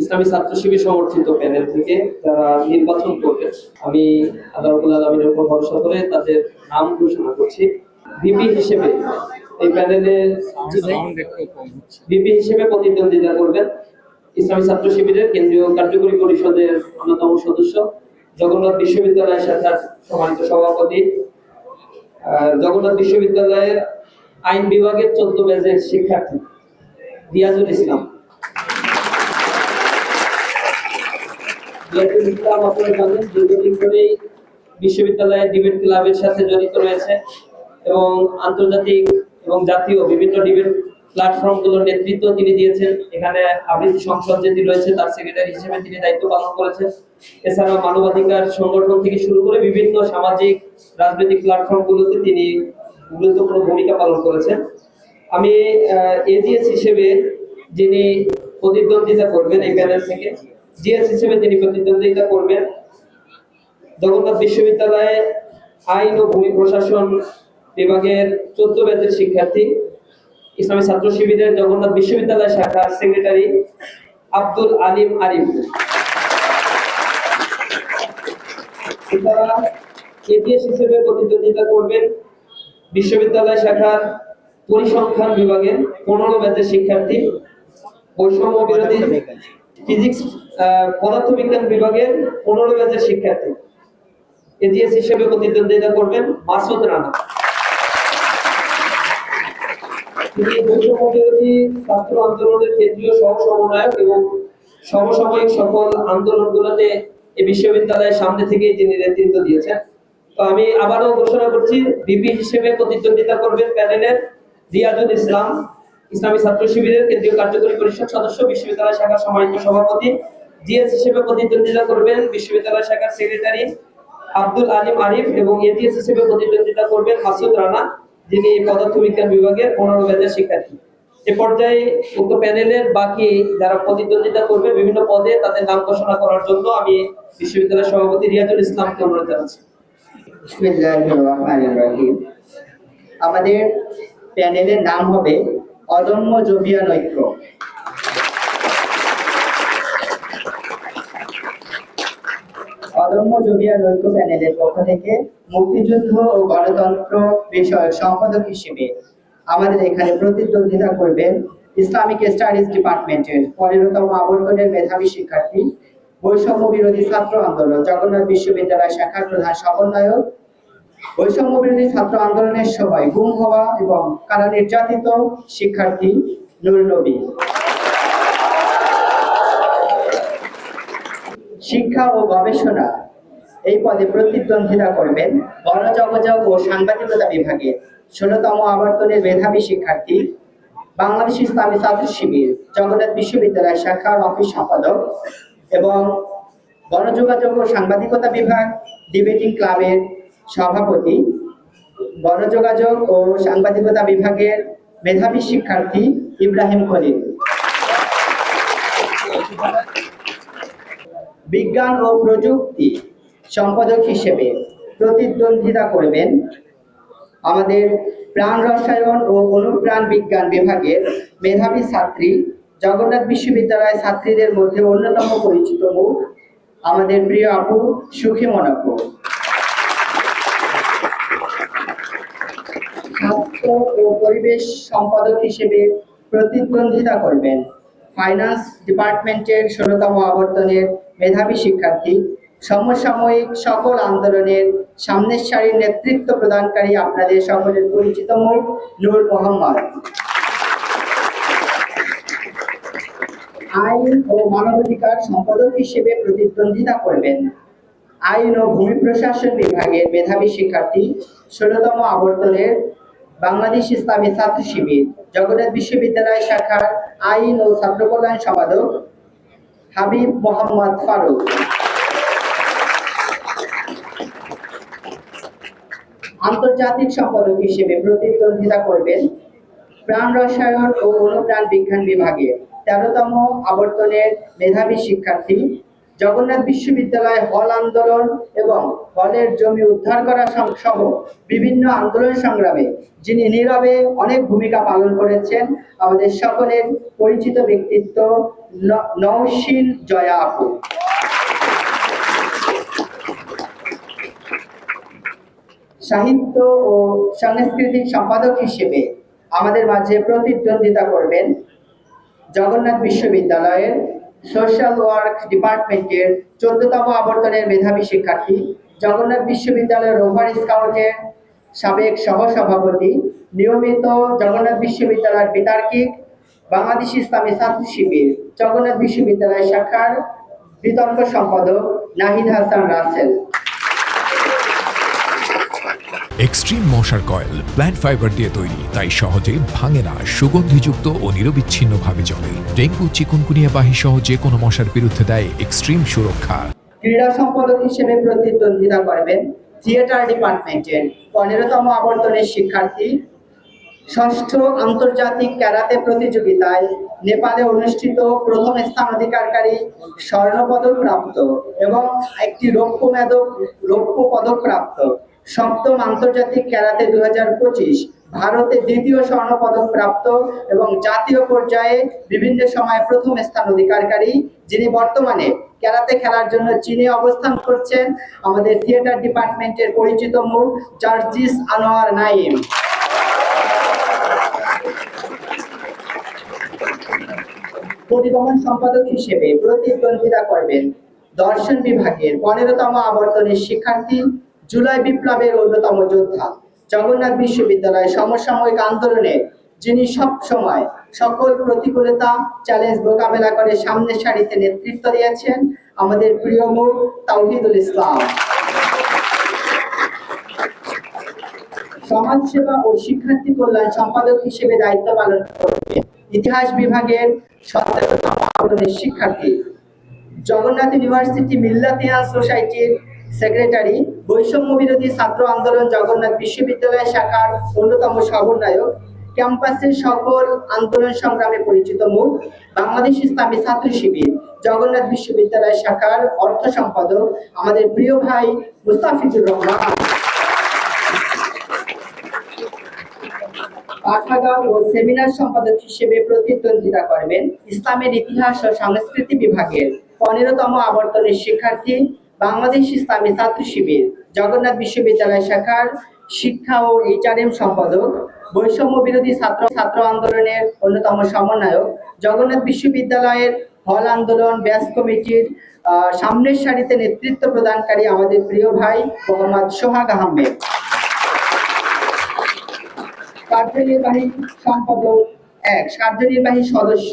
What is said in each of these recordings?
ইসলামী ছাত্র শিবির সমর্থিত প্যানেল থেকে যারা নির্বাচন করবে, আমি আল্লাহ আলমীর উপর ভরসা করে তাদের নাম ঘোষণা করছি। ভিপি হিসেবে এই প্যানেলের ভিপি হিসেবে প্রতিদ্বন্দ্বিতা করবেন ইসলামী ছাত্র শিবিরের কেন্দ্রীয় কার্যকরী পরিষদের অন্যতম সদস্য, জগন্নাথ বিশ্ববিদ্যালয়ের শাখার সম্মানিত সভাপতি জগন্নাথ বিশ্ববিদ্যালয়ের আইন বিভাগের চোদ্দ ব্যাচের শিক্ষার্থী রিয়াজুল ইসলাম। বিশ্ববিদ্যালয়ের ডিবেট ক্লাবের সাথে জড়িত রয়েছে এবং আন্তর্জাতিক এবং জাতীয় বিভিন্ন ডিবেট প্ল্যাটফর্মগুলোর নেতৃত্ব তিনি দিয়েছেন। এখানে আবৃত্তি সংসদ যেটি রয়েছে, তার সেক্রেটারি হিসেবে তিনি দায়িত্ব পালন করেছেন। এছাড়াও মানবাধিকার সংগঠন থেকে শুরু করে বিভিন্ন সামাজিক, রাজনৈতিক প্ল্যাটফর্ম গুলোতে তিনি গুরুত্বপূর্ণ ভূমিকা পালন করেছেন। আমি এজিএস হিসেবে যিনি প্রতিদ্বন্দ্বিতা করবেন এই প্যানেল থেকে জিএস হিসেবে তিনি প্রতিদ্বন্দ্বিতা করবেন, জগন্নাথ বিশ্ববিদ্যালয়ে আইন ও ভূমি প্রশাসন বিভাগের চোদ্দ ব্যাচের শিক্ষার্থী, ইসলামী ছাত্র শিবিরের জগন্নাথ বিশ্ববিদ্যালয় শাখার সেক্রেটারি আব্দুল আলিম আরিফ। এছাড়া হিসেবে প্রতিদ্বন্দ্বিতা করবেন বিশ্ববিদ্যালয় শাখার পরিসংখ্যান বিভাগের পনেরো ব্যাচের শিক্ষার্থী, বৈষম্য বিরোধী ফিজিক্স পদার্থবিজ্ঞান বিভাগের পনেরো ব্যাচের শিক্ষার্থী। এজিএস হিসেবে প্রতিদ্বন্দ্বিতা করবেন মাসুদ রানা। সমসাময়িক সকল বিশ্ববিদ্যালয়ের সামনে থেকেই তিনি নেতৃত্ব দিয়েছেন। তো আমি আবারও ঘোষণা করছি, বিপি হিসেবে প্রতিদ্বন্দ্বিতা করবেন প্যানেলের রিয়াজুল ইসলাম। ইসলামী ছাত্র শিবিরের কেন্দ্রীয় কার্যকরী পরিষদ সদস্য বিশ্ববিদ্যালয় শাখার সম্মানিত সভাপতি, জিএস হিসেবে প্রতিদ্বন্দ্বিতা করবেন বিশ্ববিদ্যালয় শাখার সেক্রেটারি আব্দুল আলিম আরিফ এবং এজিএস হিসেবে প্রতিদ্বন্দ্বিতা করবেন মাসুদ রানা, যিনি পদার্থবিজ্ঞান বিভাগের পনেরো ব্যাচের শিক্ষার্থী। এ পর্যায়ে উক্ত প্যানেলের বাকি যারা প্রতিদ্বন্দ্বিতা করবে বিভিন্ন পদে তাদের নাম ঘোষণা করার জন্য আমি বিশ্ববিদ্যালয়ের সভাপতি রিয়াজুল ইসলামকে অনুরোধ জানাচ্ছি। আমাদের প্যানেলের নাম হবে অদম্য জবিয়ান ঐক্য অদম্য জবিয়ান ঐক্য প্যানেলের পক্ষ থেকে মুক্তিযুদ্ধ ও গণতন্ত্র বিষয়ক সম্পাদক হিসেবে আমাদের এখানে প্রতিদ্বন্দ্বিতা করবেন ইসলামিক স্টাডিজ ডিপার্টমেন্টের পনেরোতম আবর্তনের মেধাবী শিক্ষার্থী বৈষম্য বিরোধী ছাত্র আন্দোলন, জগন্নাথ বিশ্ববিদ্যালয় শাখার প্রধান সমন্বয়ক বৈষম্য বিরোধী ছাত্র আন্দোলনের সময় গুম হওয়া এবং কারা নির্যাতিত, শিক্ষার্থী নুর নবী। শিক্ষা ও গবেষণা, এই পদে প্রতিদ্বন্দ্বিতা করবেন গণযোগাযোগ ও সাংবাদিকতা বিভাগে ষোলতম আবর্তনের মেধাবী শিক্ষার্থী, বাংলাদেশ ইসলামী ছাত্র শিবির, জগন্নাথ বিশ্ববিদ্যালয় শাখার অফিস সম্পাদক এবং গণযোগাযোগ ও সাংবাদিকতা বিভাগ, ডিবেটিং ক্লাবের সভাপতি, গণযোগাযোগ ও সাংবাদিকতা বিভাগের মেধাবী শিক্ষার্থী ইব্রাহিম খলিল। বিজ্ঞান ও প্রযুক্তি সম্পাদক হিসেবে প্রতিদ্বন্দ্বিতা করবেন আমাদের প্রাণ রসায়ন ও অনুপ্রাণ বিজ্ঞান বিভাগের মেধাবী ছাত্রী, জগন্নাথ বিশ্ববিদ্যালয় ছাত্রীদের মধ্যে অন্যতম পরিচিত মুখ আমাদের প্রিয় আপু সুখী মনাপু ও পরিবেশ সম্পাদক হিসেবে প্রতিদ্বন্দ্বিতা করবেন। ফাইন্যান্স ডিপার্টমেন্টের ষোলতম আবর্তনের মেধাবী শিক্ষার্থী, সমসাময়িক সকল আন্দোলনের সামনের সারির নেতৃত্ব প্রদানকারী আপনাদের সকলের পরিচিত মুখ নূর মোহাম্মদ। আইন ও মানবাধিকার সম্পাদক হিসেবে প্রতিদ্বন্দ্বিতা করবেন। আইন ও ভূমি প্রশাসন বিভাগের মেধাবী শিক্ষার্থী, ষোলতম আবর্তনের বাংলাদেশ ইসলামী ছাত্র শিবির, জগন্নাথ বিশ্ববিদ্যালয় শাখার আইন ও ছাত্র কল্যাণ সম্পাদক হাবিব মোহাম্মদ ফারুক। আন্তর্জাতিক সম্পাদক হিসেবে প্রতিদ্বন্দ্বিতা করবেন প্রাণ রসায়ন ও অনুপ্রাণ বিজ্ঞান বিভাগে তেরোতম আবর্তনের মেধাবী শিক্ষার্থী জগন্নাথ বিশ্ববিদ্যালয় হল আন্দোলন এবং হলের জমি উদ্ধার করা সহ- বিভিন্ন আন্দোলন সংগ্রামে, যিনি নীরবে অনেক ভূমিকা পালন করেছেন। আমাদের সকলের পরিচিত ব্যক্তিত্ব ন- নৌশীন জয়া আপু। সাহিত্য ও সাংস্কৃতিক সম্পাদক হিসেবে আমাদের মাঝে প্রতিদ্বন্দ্বিতা করবেন জগন্নাথ বিশ্ববিদ্যালয়ের সোশ্যাল ওয়ার্ক ডিপার্টমেন্টের চোদ্দতম আবর্তনের মেধাবী শিক্ষার্থী, জগন্নাথ বিশ্ববিদ্যালয়ের রোভার স্কাউটের সাবেক সহসভাপতি, নিয়মিত জগন্নাথ বিশ্ববিদ্যালয়ের বিতার্কিক, বাংলাদেশ ইসলামী ছাত্র শিবির জগন্নাথ বিশ্ববিদ্যালয় শাখার বিতর্ক সম্পাদক নাহিদ হাসান রাসেল। এক্সট্রিম মশার কয়েল প্ল্যান্ট ফাইবার দিয়ে তৈরি, তাই সহজে ভাঙে না, সুগন্ধিযুক্ত ও নিরবিচ্ছিন্নভাবে জ্বলে। ডেঙ্গু, চিকুনকুনিয়া বাহি সহ যে কোনো মশার বিরুদ্ধে দেয় এক্সট্রিম সুরক্ষা। ক্রীড়া সম্পাদক হিসেবে প্রতিদ্বন্দ্বিতা করবেন থিয়েটার ডিপার্টমেন্টের পনেরোতম আবর্তনের শিক্ষার্থী। ষষ্ঠ আন্তর্জাতিক ক্যারাতে প্রতিযোগিতায় নেপালে অনুষ্ঠিত প্রথম স্থান অধিকারকারী স্বর্ণপদক প্রাপ্ত এবং একটি রৌপ্য মেদক, রৌপ্য পদক প্রাপ্ত। সপ্তম আন্তর্জাতিক ক্যারাতে দু ভারতে দ্বিতীয় স্বর্ণ পদক প্রাপ্ত এবং জাতীয় পর্যায়ে বিভিন্ন সময় প্রথম স্থান অধিকারকারী, যিনি বর্তমানে ক্যারাতে খেলার জন্য চীনে অবস্থান করছেন, আমাদের থিয়েটার ডিপার্টমেন্টের পরিচিত মুখ জার্জিস আনোয়ার নাইম পরিবহন সম্পাদক হিসেবে প্রতিদ্বন্দ্বিতা করবেন দর্শন বিভাগের পনেরোতম আবর্তনের শিক্ষার্থী জুলাই বিপ্লবের অন্যতম যোদ্ধা। জগন্নাথ বিশ্ববিদ্যালয় সমসাময়িক আন্দোলনে, যিনি সব সময় সকল প্রতিকূলতা চ্যালেঞ্জ মোকাবেলা করে সামনের সারিতে নেতৃত্ব দিয়েছেন, আমাদের প্রিয় মুখ তাওহিদুল ইসলাম। সমাজসেবা ও শিক্ষার্থী কল্যাণ সম্পাদক হিসেবে দায়িত্ব পালন করবেন ইতিহাস বিভাগের আবরণের শিক্ষার্থী। জগন্নাথ ইউনিভার্সিটি মিল্লাতিয়ান সোসাইটির সেক্রেটারি, বৈষম্য বিরোধী ছাত্র আন্দোলন জগন্নাথ বিশ্ববিদ্যালয় শাখার অন্যতম সমন্বয়ক ক্যাম্পাসের সকল আন্দোলন সংগ্রামে পরিচিত মুখ বাংলাদেশ ইসলামী ছাত্র শিবির, জগন্নাথ বিশ্ববিদ্যালয় শাখার অর্থ সম্পাদক আমাদের প্রিয় ভাই মুস্তাফিজুর রহমান। পাঠাগার ও সেমিনার সম্পাদক হিসেবে প্রতিদ্বন্দ্বিতা করবেন ইসলামের ইতিহাস ও সংস্কৃতি বিভাগের পনেরোতম আবর্তনের শিক্ষার্থী বাংলাদেশ ইসলামী ছাত্র শিবির, জগন্নাথ বিশ্ববিদ্যালয় শাখার শিক্ষা ও এইচআরএম সম্পাদক, বৈষম্য বিরোধী ছাত্র ছাত্র আন্দোলনের অন্যতম সমন্বয়ক, জগন্নাথ বিশ্ববিদ্যালয়ের হল আন্দোলন ব্যাস কমিটির সামনের সারিতে নেতৃত্ব প্রদানকারী আমাদের প্রিয় ভাই মোহাম্মদ সোহাগ আহমেদ। কার্যনির্বাহী সম্পাদক এক, কার্যনির্বাহী সদস্য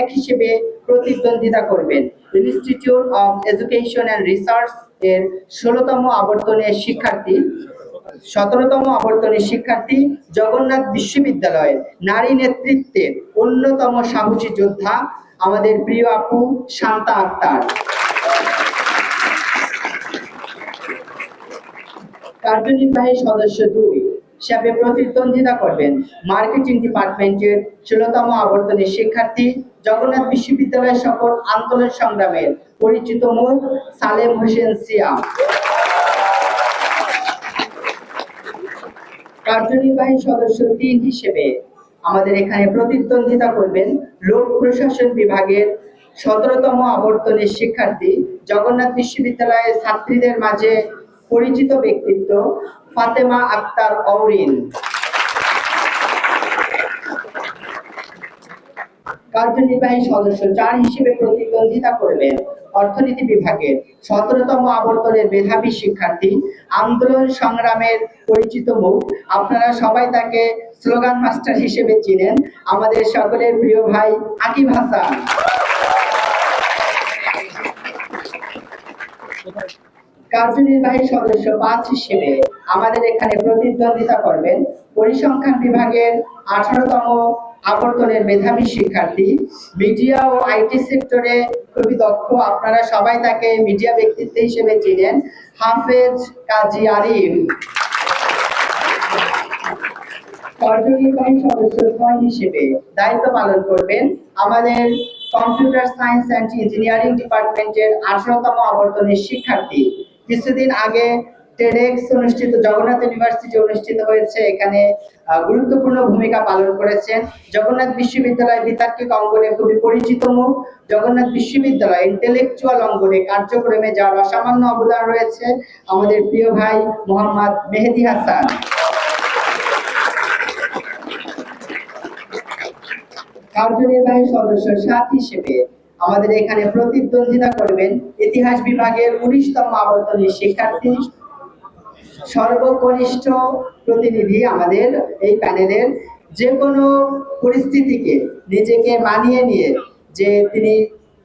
এক হিসেবে প্রতিদ্বন্দ্বিতা করবেন। Institute of education and research এর ষোলতম আবর্তনের শিক্ষার্থী, সতেরোতম আবর্তনের শিক্ষার্থী, জগন্নাথ বিশ্ববিদ্যালয়ের নারী নেতৃত্বের অন্যতম সাহসী যোদ্ধা আমাদের প্রিয় আপু শান্তা আক্তার। কার্যনির্বাহী সদস্য দুই হিসাবে প্রতিদ্বন্দ্বিতা করবেন মার্কেটিং ডিপার্টমেন্টের ষোলতম আবর্তনের শিক্ষার্থী জগন্নাথ বিশ্ববিদ্যালয় সকল আন্দোলন সংগ্রামের পরিচিত মুখ সালেম হোসেন সিয়াম। কার্যনির্বাহী সদস্য তিন হিসেবে আমাদের এখানে প্রতিদ্বন্দ্বিতা করবেন লোক প্রশাসন বিভাগের সতেরোতম আবর্তনের শিক্ষার্থী, জগন্নাথ বিশ্ববিদ্যালয়ের ছাত্রীদের মাঝে পরিচিত ব্যক্তিত্ব ফাতেমা আক্তার অরিন কার্যনির্বাহী সদস্য চার হিসেবে প্রতিদ্বন্দ্বিতা করবেন অর্থনীতি বিভাগের সতেরোতম আবর্তনের মেধাবী শিক্ষার্থী, আন্দোলন সংগ্রামের পরিচিত মুখ। আপনারা সবাই তাকে স্লোগান মাস্টার হিসেবে চিনেন। আমাদের সকলের প্রিয় ভাই আকিব হাসান। কার্যনির্বাহী সদস্য পাঁচ হিসেবে আমাদের এখানে প্রতিদ্বন্দ্বিতা করবেন। পরিসংখ্যান বিভাগের আঠারোতম আবর্তনের মেধাবী শিক্ষার্থী। মিডিয়া ও আইটি সেক্টরে খুবই দক্ষ। আপনারা সবাই তাকে মিডিয়া ব্যক্তিত্ব হিসেবে চিনেন। হাফেজ কাজী আরিফ। কার্যনির্বাহী সদস্য হিসেবে দায়িত্ব পালন করবেন আমাদের কম্পিউটার সায়েন্স অ্যান্ড ইঞ্জিনিয়ারিং ডিপার্টমেন্টের আঠারোতম আবর্তনের শিক্ষার্থী। কিছুদিন আগে টেডেক্স অনুষ্ঠিত, জগন্নাথ ইউনিভার্সিটি অনুষ্ঠিত হয়েছে, এখানে গুরুত্বপূর্ণ ভূমিকা পালন করেছেন। জগন্নাথ বিশ্ববিদ্যালয় বিতার্কিক অঙ্গনে খুবই পরিচিত মুখ জগন্নাথ বিশ্ববিদ্যালয় ইন্টেলেকচুয়াল অঙ্গনে কার্যক্রমে যার অসামান্য অবদান রয়েছে আমাদের প্রিয় ভাই মোহাম্মদ মেহেদি হাসান। কার্যনির্বাহী সদস্য সাত হিসেবে আমাদের এখানে প্রতিদ্বন্দ্বিতা করবেন ইতিহাস বিভাগের উনিশতম আবর্তনের শিক্ষার্থী সর্বকনিষ্ঠ প্রতিনিধি আমাদের এই প্যানেলের যে কোনো পরিস্থিতিকে নিজেকে মানিয়ে নিয়ে যে তিনি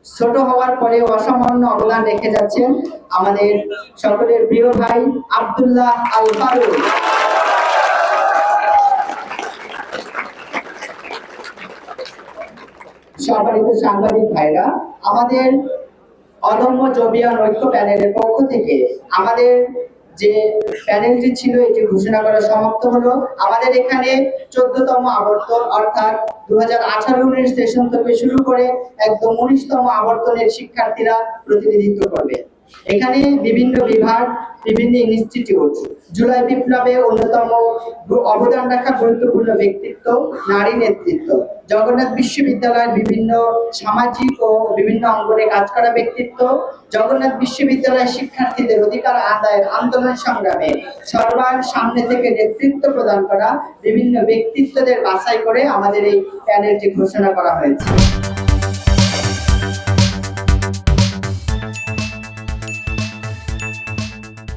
ছোট হওয়ার পরে অসামান্য অবদান রেখে যাচ্ছেন আমাদের সকলের প্রিয় ভাই আব্দুল্লাহ আল ফারুক সম্মানিত সাংবাদিক ভাইরা, আমাদের অদম্য জবিয়ান ঐক্য প্যানেলের পক্ষ থেকে আমাদের যে প্যানেলটি ছিল, এটি ঘোষণা করা সমাপ্ত হলো। আমাদের এখানে চোদ্দতম আবর্তন, অর্থাৎ দু হাজার আঠারো উনিশ সেশন থেকে শুরু করে একদম উনিশতম আবর্তনের শিক্ষার্থীরা প্রতিনিধিত্ব করবে। এখানে বিভিন্ন বিভাগ, বিভিন্ন ইনস্টিটিউট জুলাই বিপ্লবে অন্যতম অবদান রাখা গুরুত্বপূর্ণ ব্যক্তিত্ব, নারী নেতৃত্ব। জগন্নাথ বিশ্ববিদ্যালয়ের বিভিন্ন সামাজিক ও বিভিন্ন অঙ্গনে কাজ করা ব্যক্তিত্ব। জগন্নাথ বিশ্ববিদ্যালয়ের শিক্ষার্থীদের অধিকার আদায়ের আন্দোলন সংগ্রামে সবার সামনে থেকে নেতৃত্ব প্রদান করা বিভিন্ন ব্যক্তিত্বদের বাছাই করে আমাদের এই প্যানেলটি ঘোষণা করা হয়েছে।